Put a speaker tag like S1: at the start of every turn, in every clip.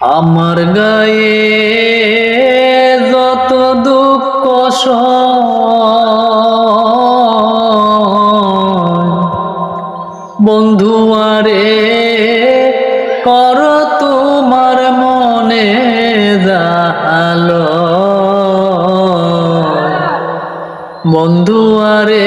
S1: আমার গায়ে যত দুঃখ বন্ধু আরে কর তোমার মনে জালো বন্ধু আরে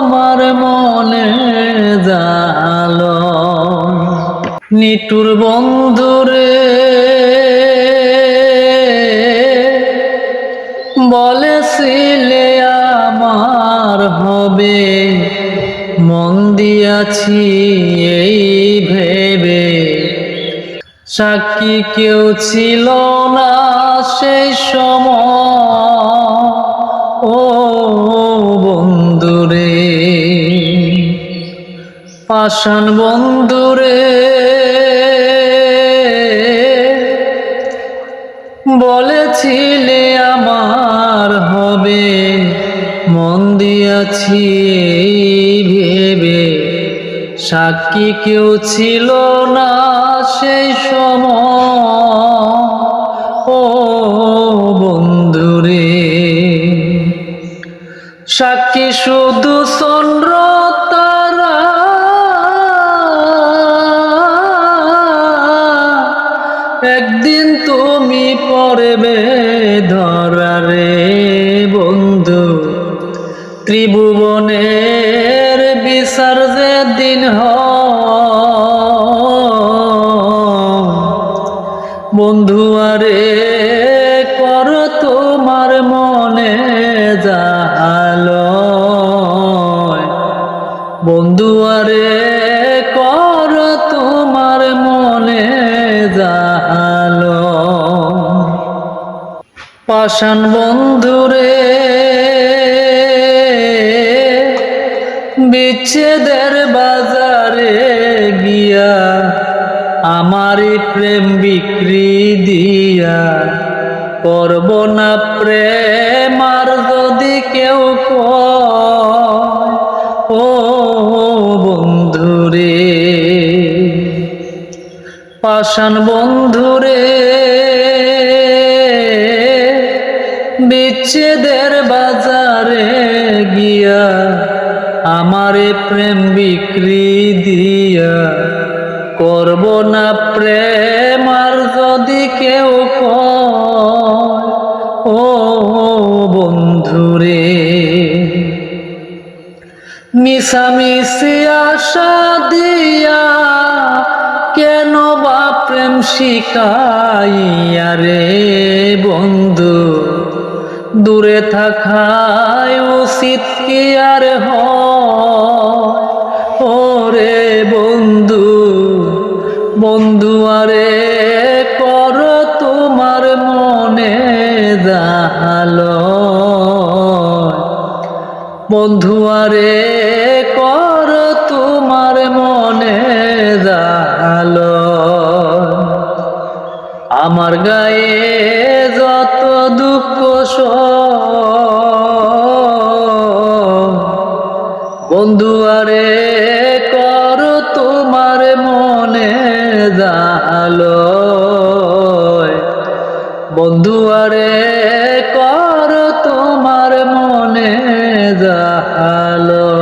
S1: নিটুর বন্ধুরে বলেছিলে আমার হবে, মন দিয়াছি এই ভেবে। সাক্ষী কেউ ছিল না সেই সময়। ও পাষাণ বন্ধুরে বলেছিলে আমার হবে, মন দিয়াছি ভেবে। সাক্ষী কেউ ছিল না সেই সময়। ও বন্ধুরে সাক্ষী শুধু চন্দ্র একদিন তুমি পড়বে ধরারে বন্ধু। ত্রিভুবনের বিচার যে দিন হ বন্ধু, আরে কর তোমার মনে জালো বন্ধু পাষাণ বন্ধুরে, বিচ্ছেদের বাজারে গিয়া আমারই প্রেম বিক্রি দিয়া করব না প্রেম, আর যদি কেউ ও বন্ধুরে, পাষাণ বন্ধুরে বিচ্ছেদের বাজারে গিয়া আমারে প্রেম বিক্রি দিয়া করব না প্রেম আর যদি কেউ ও বন্ধুরে। মিশামিশি আশা দিয়া কেন বা প্রেম শিখাইয়া রে বন্ধু? দূরে থাকায় উচিত কি আর ও রে বন্ধু বন্ধু আরে, কর তোমার মনে জালো বন্ধু আরে, কর তোমার মনে জালো আমার গায়ে যত দুঃখ স বন্ধু আরে কর তোমার মনে জালো বন্ধু আরে কর তোমার মনে জালো